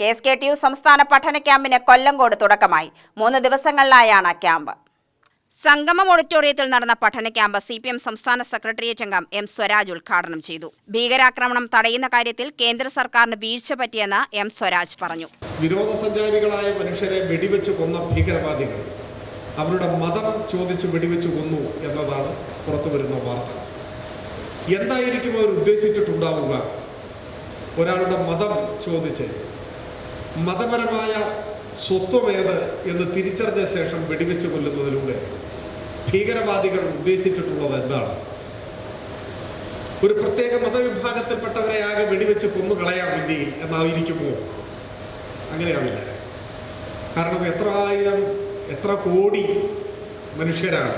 K S K T U സംസ്ഥാന പഠന ക്യാമ്പിന് കൊല്ലങ്കോട് തുടക്കമായി. മൂന്ന് ദിവസങ്ങളിലായാണ് ക്യാമ്പ്. സംഗമം ഓഡിറ്റോറിയത്തിൽ നടന്ന പഠന ക്യാമ്പ് സി പി എം സംസ്ഥാന സെക്രട്ടേറിയറ്റ് അംഗം എം സ്വരാജ് ഉദ്ഘാടനം ചെയ്തു. ഭീകരാക്രമണം തടയുന്ന കാര്യത്തിൽ കേന്ദ്ര സർക്കാരിന് വീഴ്ച പറ്റിയെന്ന് എം സ്വരാജ് പറഞ്ഞു. വിനോദസഞ്ചാരികളായ മനുഷ്യരെ വെടിവെച്ച് കൊന്ന ഭീകരവാദികൾ. അവരുടെ മതം ചോദിച്ച് വെടിവെച്ച് കൊന്നു എന്നതാണ് പുറത്തു വരുന്ന വാർത്ത. എന്തായിരിക്കും അവർ ഉദ്ദേശിച്ചിട്ടുണ്ടാവുക? ഒരാളുടെ മതം ചോദിച്ച് മതപരമായ സ്വത്വമേത് എന്ന് തിരിച്ചറിഞ്ഞ ശേഷം വെടിവെച്ച് കൊല്ലുന്നതിലൂടെ ഭീകരവാദികൾ ഉദ്ദേശിച്ചിട്ടുള്ളത് എന്താണ്? ഒരു പ്രത്യേക മതവിഭാഗത്തിൽപ്പെട്ടവരെ ആകെ വെടിവെച്ച് കൊന്നുകളയാം ഇന്ത്യയിൽ എന്നായിരിക്കുമോ? അങ്ങനെയാവില്ല. കാരണം എത്ര ആയിരം എത്ര കോടി മനുഷ്യരാണ്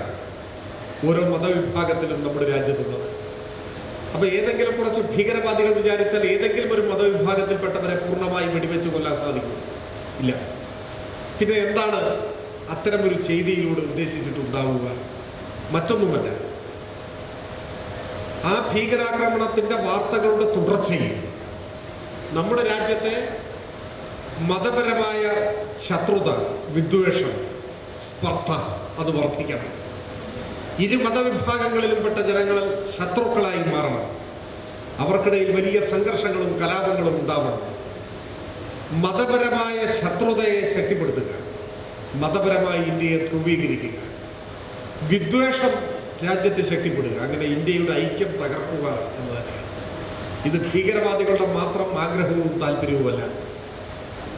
ഓരോ മതവിഭാഗത്തിലും നമ്മുടെ രാജ്യത്തുള്ളത്. അപ്പോൾ ഏതെങ്കിലും കുറച്ച് ഭീകരവാദികൾ വിചാരിച്ചാൽ ഏതെങ്കിലും ഒരു മതവിഭാഗത്തിൽപ്പെട്ടവരെ പൂർണമായി വെടിവെച്ച് കൊല്ലാൻ സാധിക്കും? ഇല്ല. പിന്നെ എന്താണ് അത്തരമൊരു ചെയ്തിയിലൂടെ ഉദ്ദേശിച്ചിട്ടുണ്ടാവുക? മറ്റൊന്നുമല്ല. ആ ഭീകരാക്രമണത്തിന്റെ വാർത്തകളുടെ തുടർച്ചയിൽ നമ്മുടെ രാജ്യത്തെ മതപരമായ ശത്രുത വിദ്വേഷം സ്പർദ്ധ അത് വർദ്ധിക്കണം. ഇരു മതവിഭാഗങ്ങളിലും പെട്ട ജനങ്ങൾ ശത്രുക്കളായി മാറണം. അവർക്കിടയിൽ വലിയ സംഘർഷങ്ങളും കലാപങ്ങളും ഉണ്ടാവണം. മതപരമായ ശത്രുതയെ ശക്തിപ്പെടുത്തുക. മതപരമായി ഇന്ത്യയെ ധ്രുവീകരിക്കുക. വിദ്വേഷം രാജ്യത്തെ ശക്തിപ്പെടുക. അങ്ങനെ ഇന്ത്യയുടെ ഐക്യം തകർക്കുക എന്ന് തന്നെയാണ്. ഇത് ഭീകരവാദികളുടെ മാത്രം ആഗ്രഹവും താല്പര്യവുമല്ല.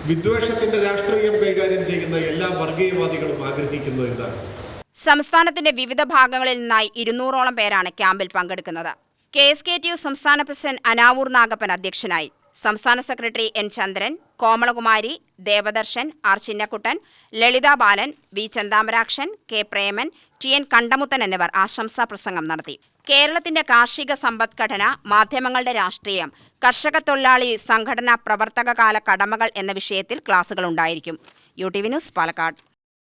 വിദ്വേഷത്തിന്റെ രാഷ്ട്രീയം കൈകാര്യം ചെയ്യുന്ന എല്ലാ വർഗീയവാദികളും ആഗ്രഹിക്കുന്നത് ഇതാണ്. സംസ്ഥാനത്തിന്റെ വിവിധ ഭാഗങ്ങളിൽ നിന്നായി ഇരുന്നൂറോളം പേരാണ് ക്യാമ്പിൽ പങ്കെടുക്കുന്നത്. K S K T U സംസ്ഥാന പ്രസിഡന്റ് അനാവൂർ നാഗപ്പൻ അധ്യക്ഷനായി. സംസ്ഥാന secretary N Chandran Komalakumari Devadarshan R Chinnakuttan Lalitha Balan V Chanthamarakshan K Preman T N Kandamuthan എന്നിവർ ആശംസാ പ്രസംഗം നടത്തി. കേരളത്തിന്റെ കാർഷിക സമ്പദ്ഘടന മാധ്യമങ്ങളുടെ രാഷ്ട്രീയം കർഷക തൊഴിലാളി സംഘടനാ പ്രവർത്തകകാല കടമകൾ എന്ന വിഷയത്തിൽ ക്ലാസുകൾ ഉണ്ടായിരിക്കും. U T V news Palakkad.